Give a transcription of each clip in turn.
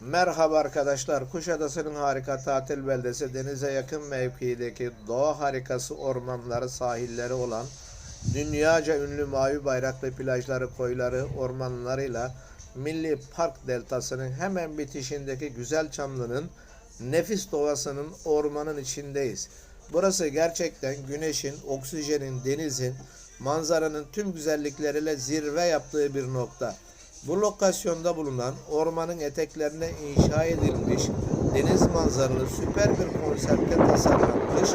Merhaba arkadaşlar. Kuşadası'nın harika tatil beldesi denize yakın mevkideki doğa harikası ormanları, sahilleri olan dünyaca ünlü mavi bayraklı plajları, koyları, ormanlarıyla Milli Park Deltası'nın hemen bitişindeki Güzel Çamlı'nın nefis doğasının ormanın içindeyiz. Burası gerçekten güneşin, oksijenin, denizin, manzaranın tüm güzellikleriyle zirve yaptığı bir nokta. Bu lokasyonda bulunan ormanın eteklerine inşa edilmiş deniz manzaralı süper bir konsepte tasarlanmış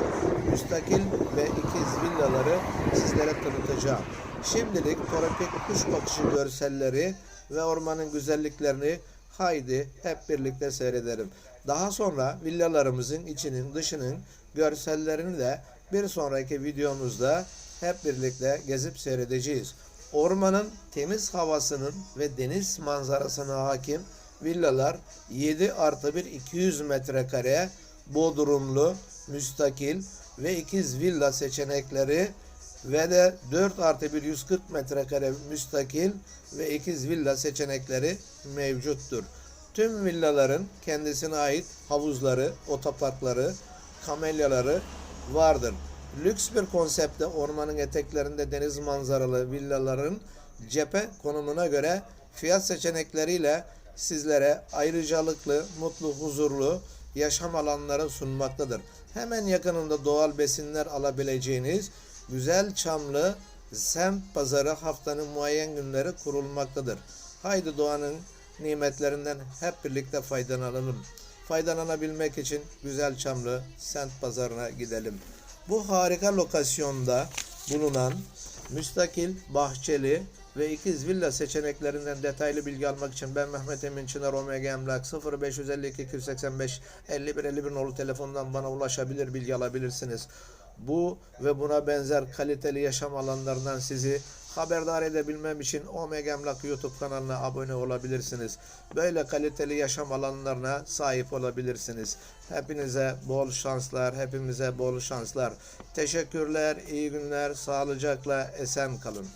müstakil ve ikiz villaları sizlere tanıtacağım. Şimdilik tropik kuş bakışı görselleri ve ormanın güzelliklerini haydi hep birlikte seyredelim. Daha sonra villalarımızın içinin dışının görsellerini de bir sonraki videomuzda hep birlikte gezip seyredeceğiz. Ormanın temiz havasının ve deniz manzarasına hakim villalar 7 artı 1 200 metrekare bodrumlu, müstakil ve ikiz villa seçenekleri ve de 4 artı 1 140 metrekare müstakil ve ikiz villa seçenekleri mevcuttur. Tüm villaların kendisine ait havuzları, otoparkları, kamelyaları vardır. Lüks bir konsepte ormanın eteklerinde deniz manzaralı villaların cephe konumuna göre fiyat seçenekleriyle sizlere ayrıcalıklı, mutlu, huzurlu yaşam alanları sunmaktadır. Hemen yakınında doğal besinler alabileceğiniz güzel çamlı semt pazarı haftanın muayyen günleri kurulmaktadır. Haydi doğanın nimetlerinden hep birlikte faydalanalım. Faydalanabilmek için Güzel Çamlı Sent Pazarı'na gidelim. Bu harika lokasyonda bulunan müstakil, bahçeli ve ikiz villa seçeneklerinden detaylı bilgi almak için ben Mehmet Emin Çınar Omega Emlak 0552 285 51 51 nolu telefondan bana ulaşabilir, bilgi alabilirsiniz. Bu ve buna benzer kaliteli yaşam alanlarından sizi haberdar edebilmem için Omega Emlak YouTube kanalına abone olabilirsiniz. Böyle kaliteli yaşam alanlarına sahip olabilirsiniz. Hepinize bol şanslar, hepimize bol şanslar. Teşekkürler, iyi günler, sağlıcakla esen kalın.